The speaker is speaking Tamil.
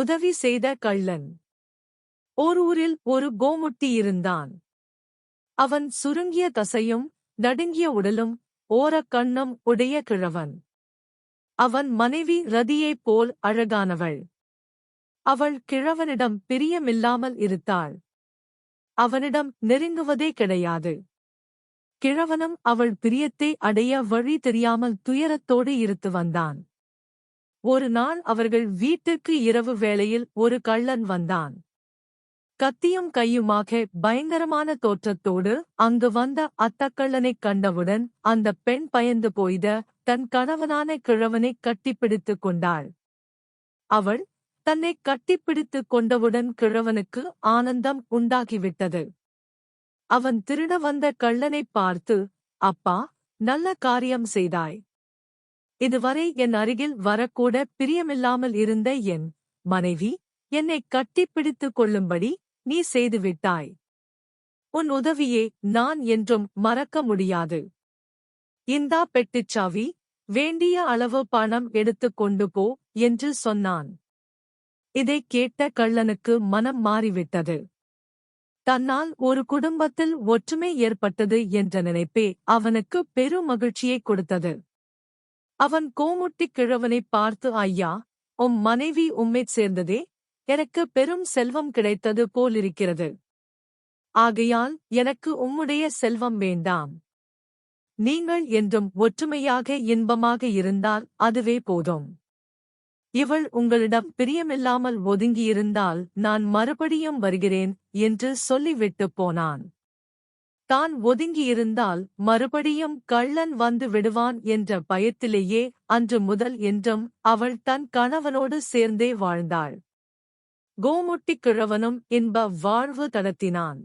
உதவி செய்த கள்ளன். ஓர் ஊரில் ஒரு கோமுட்டி இருந்தான். அவன் சுருங்கிய தசையும் நடுங்கிய உடலும் ஓரக் கண்ணும் உடைய கிழவன். அவன் மனைவி ரதியைப் போல் அழகானவள். அவள் கிழவனிடம் பிரியமில்லாமல் இருத்தாள். அவனிடம் நெருங்குவதே கிடையாது. கிழவனும் அவள் பிரியத்தை அடைய வழி தெரியாமல் துயரத்தோடு இருத்து வந்தான். ஒரு நாள் அவர்கள் வீட்டுக்கு இரவு வேளையில் ஒரு கள்ளன் வந்தான். கத்தியும் கையுமாக பயங்கரமான தோற்றத்தோடு அங்கு வந்த அத்தக்கள்ளனைக் கண்டவுடன் அந்த பெண் பயந்து போய்த தன் கணவனான கிழவனை கட்டிப்பிடித்துக் கொண்டாள். அவள் தன்னை கட்டிப்பிடித்துக் கொண்டவுடன் கிழவனுக்கு ஆனந்தம் உண்டாகிவிட்டது. அவன் திருட வந்த கள்ளனைப் பார்த்து அப்பா நல்ல காரியம் செய்தாய். இதுவரை என் அருகில் வரக்கூட பிரியமில்லாமல் இருந்த என் மனைவி என்னை கட்டிப்பிடித்துக் கொள்ளும்படி நீ செய்துவிட்டாய் உன் உதவியே நான் என்றும் மறக்க முடியாது. இந்தா பெட்டிச்சாவி வேண்டிய அளவு பணம் எடுத்துக் கொண்டு போ என்று சொன்னான். இதைக் கேட்ட கள்ளனுக்கு மனம் மாறிவிட்டது. தன்னால் ஒரு குடும்பத்தில் ஒற்றுமை ஏற்பட்டது என்ற நினைப்பே அவனுக்கு பெரும் மகிழ்ச்சியை கொடுத்தது. அவன் கோமுட்டிக் கிழவனைப் பார்த்து ஐயா உம் மனைவி உம்மைச் சேர்ந்ததே. எனக்கு பெரும் செல்வம் கிடைத்தது போலிருக்கிறது. ஆகையால் எனக்கு உம்முடைய செல்வம் வேண்டாம். நீங்கள் என்றும் ஒற்றுமையாக இன்பமாக இருந்தால் அதுவே போதும். இவள் உங்களிடம் பிரியமில்லாமல் ஒதுங்கியிருந்தால் நான் மறுபடியும் வருகிறேன் என்று சொல்லிவிட்டுப் போனான். தான் ஒதுங்கியிருந்தால் மறுபடியும் கள்ளன் வந்து விடுவான் என்ற பயத்திலேயே அன்று முதல் என்றும் அவள் தன் கணவனோடு சேர்ந்தே வாழ்ந்தாள். கோமுட்டிக் கிழவனும் இன்ப வாழ்வு தடத்தினான்